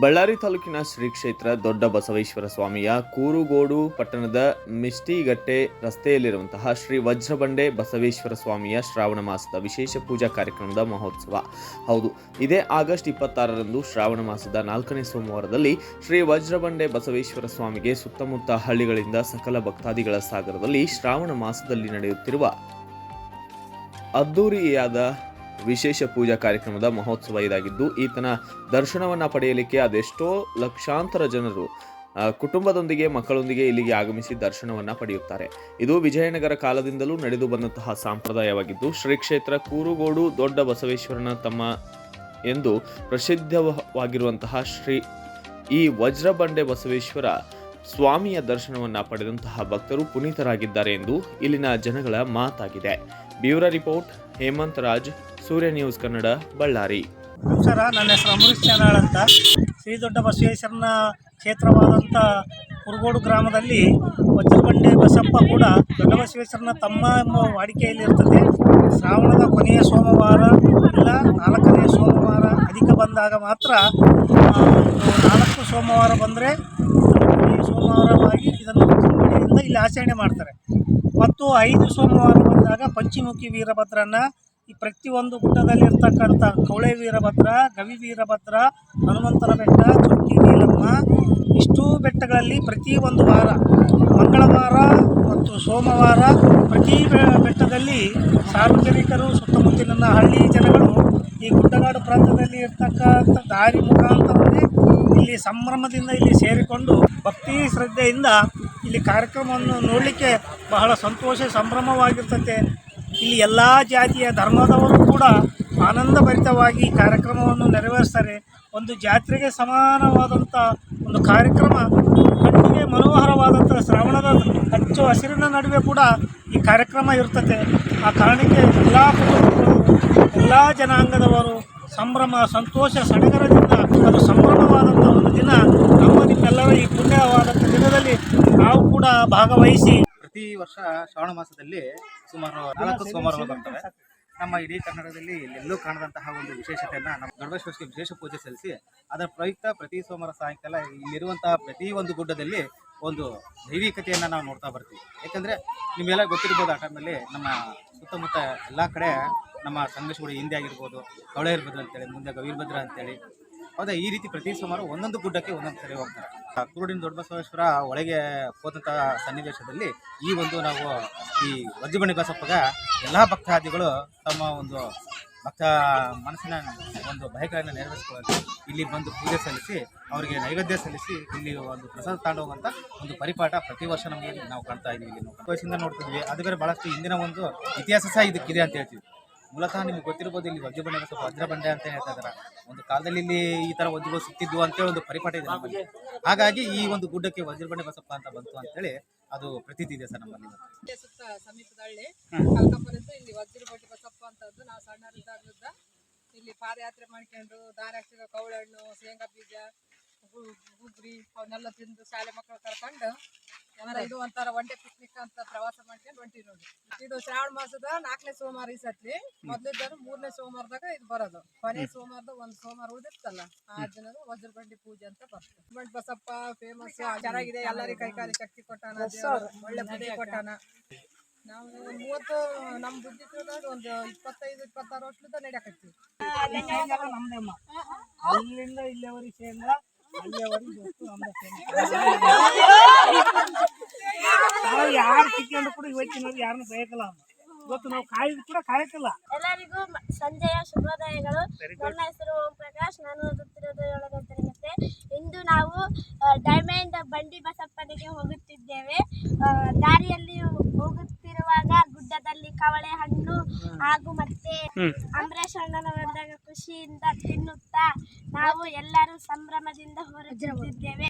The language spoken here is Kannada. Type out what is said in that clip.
ಬಳ್ಳಾರಿ ತಾಲೂಕಿನ ಶ್ರೀ ಕ್ಷೇತ್ರ ದೊಡ್ಡ ಬಸವೇಶ್ವರ ಸ್ವಾಮಿಯ ಕೂರುಗೋಡು ಪಟ್ಟಣದ ಮಿಷ್ಟಿಗಟ್ಟೆ ರಸ್ತೆಯಲ್ಲಿರುವಂತಹ ಶ್ರೀ ವಜ್ರಬಂಡೆ ಬಸವೇಶ್ವರ ಸ್ವಾಮಿಯ ಶ್ರಾವಣ ಮಾಸದ ವಿಶೇಷ ಪೂಜಾ ಕಾರ್ಯಕ್ರಮದ ಮಹೋತ್ಸವ. ಹೌದು, ಇದೇ ಆಗಸ್ಟ್ ಇಪ್ಪತ್ತಾರರಂದು ಶ್ರಾವಣ ಮಾಸದ ನಾಲ್ಕನೇ ಸೋಮವಾರದಲ್ಲಿ ಶ್ರೀ ವಜ್ರಬಂಡೆ ಬಸವೇಶ್ವರ ಸ್ವಾಮಿಗೆ ಸುತ್ತಮುತ್ತ ಹಳ್ಳಿಗಳಿಂದ ಸಕಲ ಭಕ್ತಾದಿಗಳ ಸಾಗರದಲ್ಲಿ ಶ್ರಾವಣ ಮಾಸದಲ್ಲಿ ನಡೆಯುತ್ತಿರುವ ಅದ್ದೂರಿಯಾದ ವಿಶೇಷ ಪೂಜಾ ಕಾರ್ಯಕ್ರಮದ ಮಹೋತ್ಸವ ಇದಾಗಿದ್ದು, ಈತನ ದರ್ಶನವನ್ನ ಪಡೆಯಲಿಕ್ಕೆ ಅದೆಷ್ಟೋ ಲಕ್ಷಾಂತರ ಜನರು ಕುಟುಂಬದೊಂದಿಗೆ, ಮಕ್ಕಳೊಂದಿಗೆ ಇಲ್ಲಿಗೆ ಆಗಮಿಸಿ ದರ್ಶನವನ್ನ ಪಡೆಯುತ್ತಾರೆ. ಇದು ವಿಜಯನಗರ ಕಾಲದಿಂದಲೂ ನಡೆದು ಬಂದಂತಹ ಸಂಪ್ರದಾಯವಾಗಿದ್ದು, ಶ್ರೀ ಕ್ಷೇತ್ರ ಕೂರುಗೋಡು ದೊಡ್ಡ ಬಸವೇಶ್ವರನ ತಮ್ಮ ಎಂದು ಪ್ರಸಿದ್ಧವಾಗಿರುವಂತಹ ಶ್ರೀ ಈ ವಜ್ರಬಂಡೆ ಬಸವೇಶ್ವರ ಸ್ವಾಮಿಯ ದರ್ಶನವನ್ನ ಪಡೆದಂತಹ ಭಕ್ತರು ಪುನೀತರಾಗಿದ್ದಾರೆ ಎಂದು ಇಲ್ಲಿನ ಜನಗಳ ಮಾತಾಗಿದೆ. Bureau report Hemanth Raj, Surya news Kannada, Ballari. ನಮಸ್ಕಾರ ನನ್ನ ಹೆಸರು ಅಮೃತ್ ಚಾನಾಳ್ ಅಂತ. ಶ್ರೀ ದೊಡ್ಡ ಬಸವೇಶ್ವರನ ಕ್ಷೇತ್ರವಾದಂಥ ಕುರುಗೋಡು ಗ್ರಾಮದಲ್ಲಿ ವಜ್ರಬಂಡೆ ಬಸಪ್ಪ ಕೂಡ ದೊಡ್ಡ ಬಸವೇಶ್ವರನ ತಮ್ಮ ಎಂಬ ವಾಡಿಕೆಯಲ್ಲಿರ್ತದೆ ಶ್ರಾವಣದ ಕೊನೆಯ ಸೋಮವಾರ ಇಲ್ಲ, ನಾಲ್ಕನೇ ಸೋಮವಾರ ಅಧಿಕ ಬಂದಾಗ ಮಾತ್ರ ನಾಲ್ಕು ಸೋಮವಾರ ಬಂದರೆ, ಕೊನೆಯ ಸೋಮವಾರವಾಗಿ ಇದನ್ನು ಇಲ್ಲಿ ಆಚರಣೆ ಮಾಡ್ತಾರೆ. ಮತ್ತು ಐದು ಸೋಮವಾರ ಬಂದಾಗ ಪಂಚಮುಖಿ ವೀರಭದ್ರನ ಈ ಪ್ರತಿಯೊಂದು ಗುಡ್ಡದಲ್ಲಿರ್ತಕ್ಕಂಥ ಕೌಳೆ ವೀರಭದ್ರ, ಗವಿ ವೀರಭದ್ರ, ಹನುಮಂತನ ಬೆಟ್ಟ, ಚುಕ್ಕಿ ನೀಲಮ್ಮ, ಇಷ್ಟೂ ಬೆಟ್ಟಗಳಲ್ಲಿ ಪ್ರತಿ ಒಂದು ವಾರ, ಮಂಗಳವಾರ ಮತ್ತು ಸೋಮವಾರ ಪ್ರತಿ ಬೆಟ್ಟದಲ್ಲಿ ಸಾರ್ವಜನಿಕರು ಸುತ್ತಮುತ್ತಲಿನ ಹಳ್ಳಿ ಜನಗಳು ಈ ಗುಡ್ಡಗಾಡು ಪ್ರಾಂತ್ಯದಲ್ಲಿ ಇರ್ತಕ್ಕಂಥ ದಾರಿ ಮುಖಾಂತರನೇ ಇಲ್ಲಿ ಸಂಭ್ರಮದಿಂದ ಇಲ್ಲಿ ಸೇರಿಕೊಂಡು ಭಕ್ತಿ ಶ್ರದ್ಧೆಯಿಂದ ಇಲ್ಲಿ ಕಾರ್ಯಕ್ರಮವನ್ನು ನೋಡಲಿಕ್ಕೆ ಬಹಳ ಸಂತೋಷ ಸಂಭ್ರಮವಾಗಿರ್ತದೆ ಇಲ್ಲಿ ಎಲ್ಲ ಜಾತಿಯ ಧರ್ಮದವರು ಕೂಡ ಆನಂದಭರಿತವಾಗಿ ಕಾರ್ಯಕ್ರಮವನ್ನು ನೆರವೇರಿಸ್ತಾರೆ. ಒಂದು ಜಾತ್ರೆಗೆ ಸಮಾನವಾದಂಥ ಒಂದು ಕಾರ್ಯಕ್ರಮ ಕಣ್ಣಿಗೆ ಮನೋಹರವಾದಂಥ ಶ್ರಾವಣದ ಹಚ್ಚು ಹಸಿರಿನ ನಡುವೆ ಕೂಡ ಈ ಕಾರ್ಯಕ್ರಮ ಇರ್ತದೆ ಆ ಕಾರಣಕ್ಕೆ ಎಲ್ಲ ಕುಟುಂಬಗಳು ಎಲ್ಲ ಜನಾಂಗದವರು ಸಂಭ್ರಮ, ಸಂತೋಷ, ಸಡಗರದಿಂದ ಅದು ಸಂಭ್ರಮವಾದಂಥ ಒಂದು ದಿನ ನಮ್ಮ ನಿಮ್ಮೆಲ್ಲರ ಈ ಪುಣ್ಯವಾದಂಥ ದಿನದಲ್ಲಿ ನಾವು ಕೂಡ ಭಾಗವಹಿಸಿ. ಪ್ರತಿ ವರ್ಷ ಶ್ರಾವಣ ಮಾಸದಲ್ಲಿ ಸುಮಾರು ನಾಲ್ಕು ಸೋಮವಾರಗಳು ಬರ್ತವೆ. ನಮ್ಮ ಇಡೀ ಕನ್ನಡದಲ್ಲಿ ಎಲ್ಲೂ ಕಾಣದಂತಹ ಒಂದು ವಿಶೇಷತೆಯನ್ನ ನಮ್ಮ ಗಣೇಶ್ವರಕ್ಕೆ ವಿಶೇಷ ಪೂಜೆ ಸಲ್ಲಿಸಿ, ಅದರ ಪ್ರಯುಕ್ತ ಪ್ರತಿ ಸೋಮವಾರ ಸಾಯಂಕಾಲ ಇಲ್ಲಿರುವಂತಹ ಪ್ರತಿ ಒಂದು ಗುಡ್ಡದಲ್ಲಿ ಒಂದು ದೈವಿಕತೆಯನ್ನು ನಾವು ನೋಡ್ತಾ ಬರ್ತೀವಿ. ಯಾಕಂದ್ರೆ ನಿಮ್ಗೆಲ್ಲ ಗೊತ್ತಿರ್ಬೋದು ಆ ಟೈಮಲ್ಲಿ ನಮ್ಮ ಸುತ್ತಮುತ್ತ ಎಲ್ಲ ಕಡೆ ನಮ್ಮ ಸಂಘರ್ಷಗಳು ಹಿಂದೆ ಆಗಿರ್ಬೋದು ಕವಳೆ ಇರ್ಬೋದು ಅಂತೇಳಿ, ಮುಂದೆ ಗವೀರ್ಭದ್ರ ಅಂತೇಳಿ. ಹೌದಾ, ಈ ರೀತಿ ಪ್ರತಿ ಸುಮಾರು ಒಂದೊಂದು ಗುಡ್ಡಕ್ಕೆ ಒಂದೊಂದು ಸರಿ ಹೋಗ್ತಾರೆ. ಕುರುಡಿನ ದೊಡ್ಡಬಸವೇಶ್ವರ ಒಳಗೆ ಹೋದಂತಹ ಸನ್ನಿವೇಶದಲ್ಲಿ ಈ ಒಂದು ನಾವು ಈ ವಜ್ರಬಣಿ ಬಸಪ್ಪಗ ಎಲ್ಲ ಭಕ್ತಾದಿಗಳು ತಮ್ಮ ಒಂದು ಭಕ್ತ ಮನಸ್ಸಿನ ಒಂದು ಬಯಕೆಗಳನ್ನು ನೆರವೇರಿಸಿಕೊಳ್ಳಲು ಇಲ್ಲಿ ಬಂದು ಪೂಜೆ ಸಲ್ಲಿಸಿ, ಅವರಿಗೆ ನೈವೇದ್ಯ ಸಲ್ಲಿಸಿ ಇಲ್ಲಿ ಒಂದು ಪ್ರಸಾದ ತಾಂಡೋಗುವಂಥ ಒಂದು ಪರಿಪಾಠ ಪ್ರತಿ ವರ್ಷ ನಮಗೆ ನಾವು ಕಾಣ್ತಾ ಇದ್ದೀವಿ ಇಲ್ಲಿ ವಯಸ್ಸಿಂದ ನೋಡ್ತಿದ್ವಿ. ಅದು ಬೇರೆ ಭಾಳಷ್ಟು ಹಿಂದಿನ ಒಂದು ಇತಿಹಾಸ ಸಹ ಇದಕ್ಕಿದೆ ಅಂತ ಹೇಳ್ತೀವಿ. ಮೂಲತಃ ನಿಮ್ಗೆ ಗೊತ್ತಿರ್ಬೋದು ಇಲ್ಲಿ ವಜ್ರಬಂಡೆ ವಜ್ರ ಬಂಡೆ ಅಂತ ಹೇಳ್ತಾ ಒಂದು ಕಾಲದಲ್ಲಿ ಇಲ್ಲಿ ಈ ತರ ವಜ್ರಗಳು ಸಿಕ್ತಿದ್ವು ಅಂತೇಳಿ ಒಂದು ಪರಿಪಾಠ ಇದೆ ನಮ್ಮಲ್ಲಿ. ಹಾಗಾಗಿ ಈ ಒಂದು ಗುಡ್ಡಕ್ಕೆ ವಜ್ರಬಂಡೆ ಬಸಪ್ಪ ಅಂತ ಬಂತು ಅಂತೇಳಿ ಅದು ಪ್ರತೀತಿ ಇದೆ ಸರ್ ನಮ್ಮಲ್ಲಿ. ಸುತ್ತ ಸಮೀಪದ ಹಳ್ಳಿ. ಕಲ್ಕಪುರದಿಂದ ಇಲ್ಲಿ ವಜ್ರಬಟ್ಟಿ ಬಸಪ್ಪ ಅಂತದ್ದು ನಾವು ಸಣ್ಣರಿದ್ದಾಗಲಿದ್ದ ಇಲ್ಲಿ ಪಾದಯಾತ್ರೆ ಮಾಡ್ಕೊಂಡು ದಾರಾಕ್ಷಿಗ ಕವಳೆ ಹಣ್ಣು ಶೇಂಗಾ ಬೀಜ ಗು- ಗುಗ್ರಿ ಅವನ್ನೆಲ್ಲ ತಿಂದು ಶಾಲೆ ಮಕ್ಕಳು ಕರ್ಕೊಂಡು ಇದು ಒಂಥರ ಒನ್ ಡೇ ಪಿಕ್ನಿಕ್ ಅಂತ ಪ್ರವಾಸ ಮಾಡ್ಕೊಂಡು ಹೊಂಟಿ ನೋಡಿ. ಇದು ಶ್ರಾವಣ ಮಾಸದ ನಾಲ್ಕನೇ ಸೋಮವಾರ ಈ ಸತ್ಲಿ ಮೊದ್ಲಿದ್ದರು ಮೂರನೇ ಸೋಮವಾರದಾಗ ಇದು ಬರೋದು. ಕೊನೆ ಸೋಮವಾರದ ಒಂದು ಸೋಮವಾರ ಉಳಿದಿರ್ತಲ್ಲ ಆ ದಿನದ ವಜ್ರಬಂಡಿ ಪೂಜೆ ಅಂತ ಬರ್ತದೆ. ಬಂಡಿ ಬಸಪ್ಪ ಫೇಮಸ್ ಚೆನ್ನಾಗಿದೆ. ಎಲ್ಲರಿಗೂ ಕೈಕಾಲಿ ಶಕ್ತಿ ಕೊಟ್ಟಾನ. ಒಳ್ಳೆ ಬುದ್ಧಿ ಕೊಟ್ಟಾನ. ನಾವು ಒಂದ್ ಮೂವತ್ತು ನಮ್ಮ ಬುದ್ಧಿ ತಿಳಿದಾಗ ಒಂದು ಇಪ್ಪತ್ತೈದು ಇಪ್ಪತ್ತಾರು ವರ್ಷದಿಂದ ನಡೆಯಕತ್ತೀವಿ. ಅಲ್ಲಿಂದ ಇಲ್ಲಿವರೆಗೆ ಶೇಂಗಾ ಯಾರು ಕಿತ್ಕೊಂಡು ಕೂಡ ಇವತ್ತಿನ ಯಾರನ್ನು ಬಯಕಲ್ಲ ಇವತ್ತು ನಾವು ಕಾಯ್ದು ಕೂಡ ಕಾಯಕಲ್ಲ ಎಲ್ಲರಿಗೂ ಸಂಜೆಯ ಶುಭೋದಯಗಳು. ನನ್ನ ಹೆಸರು ಓಂ ಪ್ರಕಾಶ್ ನಾನು ಗುಡ್ಡದಲ್ಲಿ ಕವಳೆ ಹಣ್ಣು ಹಾಗೂ ಮತ್ತೆ ಅಂಬರೇಶ್ ಅಣ್ಣನವರ ಬಂದಾಗ ಖುಷಿಯಿಂದ ತಿನ್ನುತ್ತಾ ನಾವು ಎಲ್ಲರೂ ಸಂಭ್ರಮದಿಂದ ಹೊರಟಿದ್ದೇವೆ.